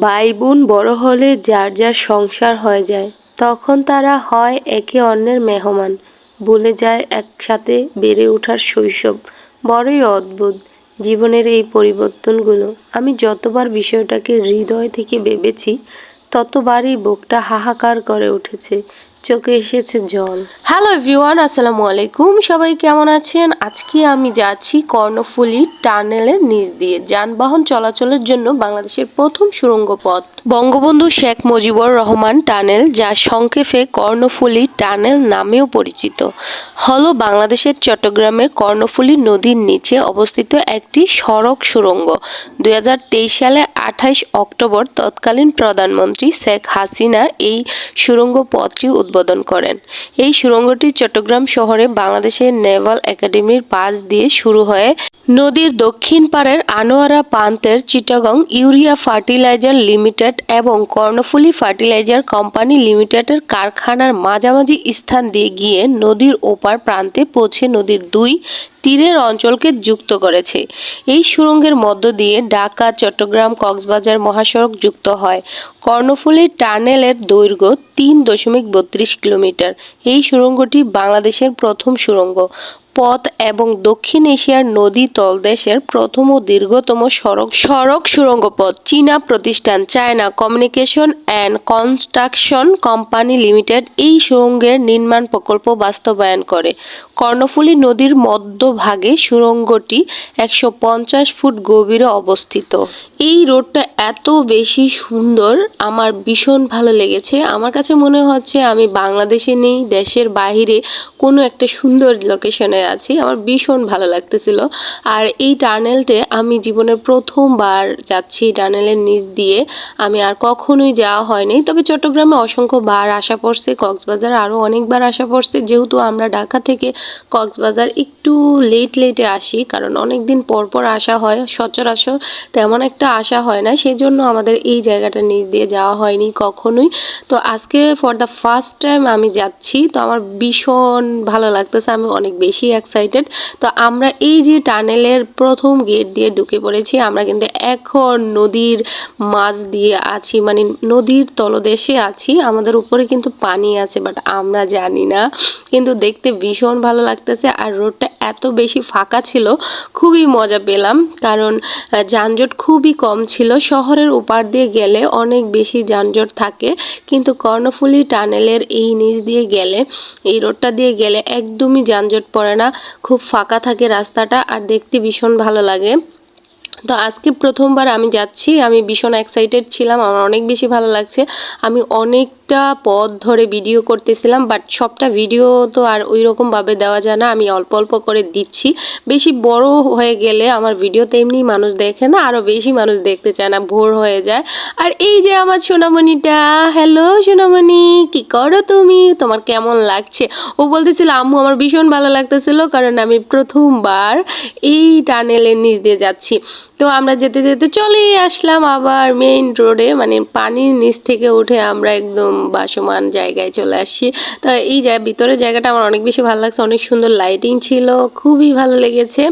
ভাই বোন বড় হলে যার যার সংসার হয়ে যায়, তখন তারা হয় একে অন্যের মেহমান ভুলে যায় একসাথে বেড়ে ওঠার শৈশব। বড়ই অদ্ভুত জীবনের এই পরিবর্তনগুলো। আমি যতবার বিষয়টাকে হৃদয় থেকে ভেবেছি, ততবারই বুকটা হাহাকার করে উঠেছে। চোখে এসেছে জল। হ্যালো এভরিওয়ান আসসালামু আলাইকুম। সবাই কেমন আছেন? আজকে আমি যাচ্ছি কর্ণফুলী টানেলের নিচ দিয়ে। যানবাহন চলাচলের জন্য বাংলাদেশের প্রথম সুড়ঙ্গ পথ। বঙ্গবন্ধু শেখ মুজিবুর রহমান টানেল, যা সংক্ষেপে কর্ণফুলী টানেল নামেও পরিচিত। হলো বাংলাদেশের চট্টগ্রামের কর্ণফুলী নদীর নিচে অবস্থিত একটি সড়ক সুড়ঙ্গ দুই সালে আঠাইশ অক্টোবর তৎকালীন প্রধানমন্ত্রী শেখ হাসিনা এই সুড়ঙ্গ পথটি উদ্বোধন করেন। এই সুড়ঙ্গটি চট্টগ্রাম শহরে বাংলাদেশের নেভাল একাডেমির পাশ দিয়ে শুরু হয়ে নদীর দক্ষিণ পাড়ের আনোয়ারা প্রান্তের চিটাগং ইউরিয়া ফার্টিলাইজার লিমিটেড এবং কর্ণফুলি ফার্টিলাইজার কোম্পানি লিমিটেডের কারখানার মাঝামাঝি স্থান দিয়ে গিয়ে নদীর ওপার প্রান্তে পৌঁছে নদীর দুই তীরের অঞ্চলকে যুক্ত করেছে। এই সুড়ঙ্গের মধ্য দিয়ে ঢাকা, চট্টগ্রাম, কক্সবাজার মহাসড়ক যুক্ত হয়। কর্ণফুলী টানেলের দৈর্ঘ্য তিন দশমিক বত্রিশ কিলোমিটার। এই সুড়ঙ্গটি বাংলাদেশের প্রথম সুড়ঙ্গ। পথ এবং দক্ষিণ এশিয়ার নদী তলদেশের প্রথম ও দীর্ঘতম সড়ক সড়ক সুড়ঙ্গ পথ চীনা প্রতিষ্ঠান China communication and construction company limited এই সুড়ঙ্গের নির্মাণ প্রকল্প বাস্তবায়ন করে। কর্ণফুলী নদীর মধ্যভাগে সুড়ঙ্গটি একশো পঞ্চাশ ফুট গভীরে অবস্থিত। এই রোডটা এত বেশি সুন্দর, আমার ভীষণ ভালো লেগেছে। আমার কাছে মনে হচ্ছে আমি বাংলাদেশে নেই, দেশের বাইরে কোনো একটা সুন্দর লোকেশনে আছি। আমার ভীষণ ভালো লাগতেছিল। আর এই টানেলটে আমি জীবনের প্রথমবার যাচ্ছি টানেলের নিচ দিয়ে। আমি আর কখনোই যাওয়া হয়নি। তবে চট্টগ্রামে অসংখ্য বার আসা পড়ছে, কক্সবাজার আরও অনেকবার আসা পড়ছে। যেহেতু আমরা ঢাকা থেকে কক্সবাজার একটু লেট, লেটে আসি, কারণ অনেক দিন পর পর আসা হয়, সচরাচর তেমন একটা আসা হয় না। সেই জন্য আমাদের এই জায়গাটা নিচ দিয়ে যাওয়া হয়নি কখনোই। তো আজকে ফর দ্য ফার্স্ট টাইম আমি যাচ্ছি। তো আমার ভীষণ ভালো লাগতেছে। আমি অনেক বেশি এক্সাইটেড তো আমরা এই যে টানেলের প্রথম গেট দিয়ে ঢুকে পড়েছি, আমরা কিন্তু এখন নদীর মাছ দিয়ে আছি মানে নদীর তলদেশে আছি। আমাদের উপরে কিন্তু পানি আছে বাট আমরা জানি না। কিন্তু দেখতে ভীষণ ভালো লাগতেছে, আর রোডটা এত বেশি ফাঁকা ছিল, খুবই মজা পেলাম। কারণ যানজট খুবই কম ছিল। শহরের ওপার দিয়ে গেলে অনেক বেশি যানজট থাকে, কিন্তু কর্ণফুলী টানেলের এই নিচ দিয়ে গেলে, এই রোডটা দিয়ে গেলে একদমই যানজট পড়ে না। খুব ফাঁকা থাকে রাস্তাটা আর দেখতে ভীষণ ভালো লাগে। তো আজকে প্রথমবার আমি যাচ্ছি, আমি ভীষণ এক্সাইটেড ছিলাম, আমার অনেক বেশি ভালো লাগছে। আমি অনেকটা পথ ধরে ভিডিও করতেছিলাম বাট সবটা ভিডিও তো আর ওই রকমভাবে দেওয়া যায় না, আমি অল্প অল্প করে দিচ্ছি। বেশি বড় হয়ে গেলে আমার ভিডিওতে এমনি মানুষ দেখে না, আরও বেশি মানুষ দেখতে চায় না, ভোর হয়ে যায়। আর এই যে আমার সোনামণিটা হ্যালো সোনামণি, কি করো তুমি? তোমার কেমন লাগছে? ও বলতেছিল, আম্মু, আমার ভীষণ ভালো লাগতেছিল, কারণ আমি প্রথমবার এই টানেলের নিচ দিয়ে যাচ্ছি। তো আমরা যেতে যেতে চলেই আসলাম আবার মেইন রোডে মানে পানির নিচ থেকে উঠে আমরা একদম বাসমান জায়গায় চলে আসছি। তো এই ভিতরে জায়গাটা আমার অনেক বেশি ভালো লাগছে। অনেক সুন্দর লাইটিং ছিল, খুবই ভালো লেগেছে।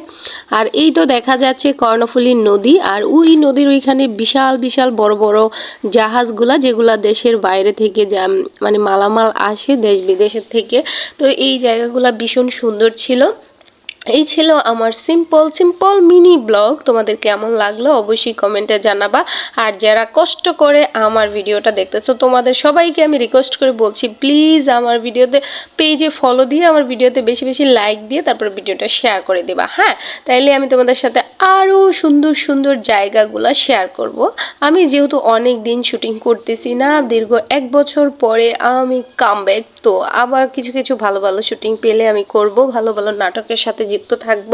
আর এই তো দেখা যাচ্ছে কর্ণফুলী নদী। আর ওই নদীর ওইখানে বিশাল বিশাল বড় বড় জাহাজগুলা, যেগুলা দেশের বাইরে থেকে যা মানে মালামাল আসে দেশ বিদেশের থেকে। তো এই জায়গাগুলা ভীষণ সুন্দর ছিল। এই ছিল আমার সিম্পল সিম্পল মিনি ব্লগ তোমাদের কেমন লাগল অবশ্যই কমেন্টে জানাবা। আর যারা কষ্ট করে আমার ভিডিওটা দেখতেছো, তোমাদের সবাইকে আমি রিকোয়েস্ট করে বলছি প্লিজ আমার ভিডিওতে পেজে ফলো দিয়ে, আমার ভিডিওতে বেশি বেশি লাইক দিয়ে তারপর ভিডিওটা শেয়ার করে দেবা। হ্যাঁ তাইলে আমি তোমাদের সাথে আরও সুন্দর সুন্দর জায়গাগুলো শেয়ার করব। আমি যেহেতু অনেক দিন শুটিং করতেছি না, দীর্ঘ এক বছর পরে আমি কামব্যাক তো আবার কিছু কিছু ভালো ভালো শুটিং পেলে আমি করব, ভালো ভালো নাটকের সাথে যুক্ত থাকব।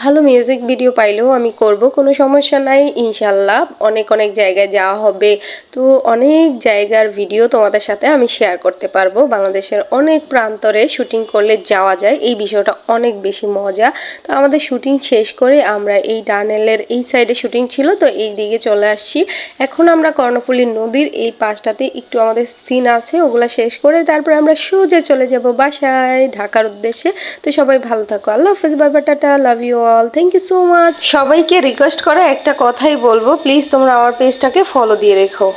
ভালো মিউজিক ভিডিও পাইলেও আমি করব, কোনো সমস্যা নাই, ইনশাল্লাহ। অনেক অনেক জায়গায় যাওয়া হবে। তো অনেক জায়গার ভিডিও তোমাদের সাথে আমি শেয়ার করতে পারব। বাংলাদেশের অনেক প্রান্তরে শুটিং করলে যাওয়া যায়। এই বিষয়টা অনেক বেশি মজা। তো আমাদের শুটিং শেষ করে আমরা এই টানেলের এই সাইডে শুটিং ছিল, তো এই দিকে চলে আসছি। এখন আমরা কর্ণফুলী নদীর এই পাশটাতে একটু আমাদের সিন আছে, ওগুলো শেষ করে তারপর আমরা সোজা চলে যাব বাসায়, ঢাকার উদ্দেশ্যে। তো সবাই ভালো থাকো। আল্লাহ হাফেজ bye tata love you all thank you so much সবাইকে রিকোয়েস্ট করে একটা কথাই বলব। প্লিজ তোমরা আমার পেজটাকে ফলো দিয়ে রেখো।